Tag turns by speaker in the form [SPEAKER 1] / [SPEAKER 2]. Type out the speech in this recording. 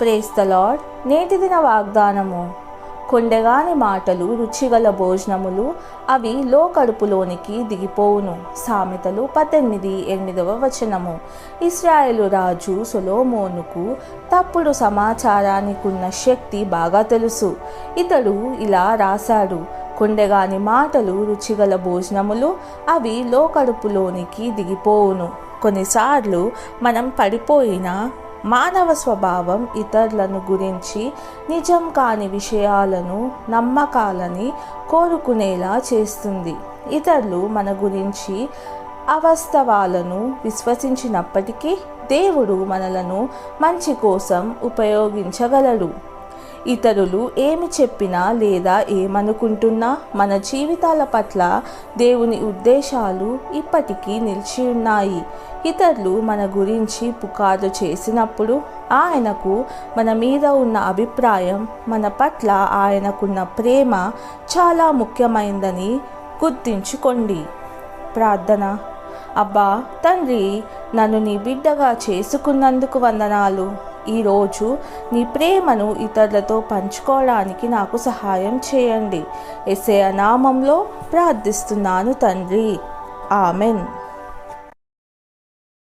[SPEAKER 1] Praise the lord నేటి దిన వాగ్దానము. కొండగాని మాటలు రుచిగల భోజనములు అవి లో కడుపులోనికి దిగిపోవును. సామెతలు పద్దెనిమిది ఎనిమిదవ వచనము. ఇస్రాయేలు రాజు సొలోమోనుకు తప్పుడు సమాచారానికున్న శక్తి బాగా తెలుసు. ఇతడు ఇలా రాశాడు. కొండగాని మాటలు రుచిగల భోజనములు అవి లో కడుపులోనికి దిగిపోవును. కొన్నిసార్లు మనం పడిపోయిన మానవ స్వభావం ఇతరులను గురించి నిజం కాని విషయాలను నమ్మకాలని కోరుకునేలా చేస్తుంది. ఇతరులు మన గురించి అవాస్తవాలను విశ్వసించినప్పటికీ దేవుడు మనలను మంచి కోసం ఉపయోగించగలడు. ఇతరులు ఏమి చెప్పినా లేదా ఏమనుకుంటున్నా మన జీవితాల పట్ల దేవుని ఉద్దేశాలు ఇప్పటికీ నిలిచి ఉన్నాయి. ఇతరులు మన గురించి పుకారు చేసినప్పుడు ఆయనకు మన మీద ఉన్న అభిప్రాయం మన పట్ల ఆయనకున్న ప్రేమ చాలా ముఖ్యమైందని గుర్తించుకోండి. ప్రార్థన. అబ్బా తండ్రి నన్ను నీ బిడ్డగా చేసుకున్నందుకు వందనాలు. ఈరోజు నీ ప్రేమను ఇతరులతో పంచుకోవడానికి నాకు సహాయం చేయండి. ఎసే నామంలో ప్రార్థిస్తున్నాను తండ్రి. ఆమెన్.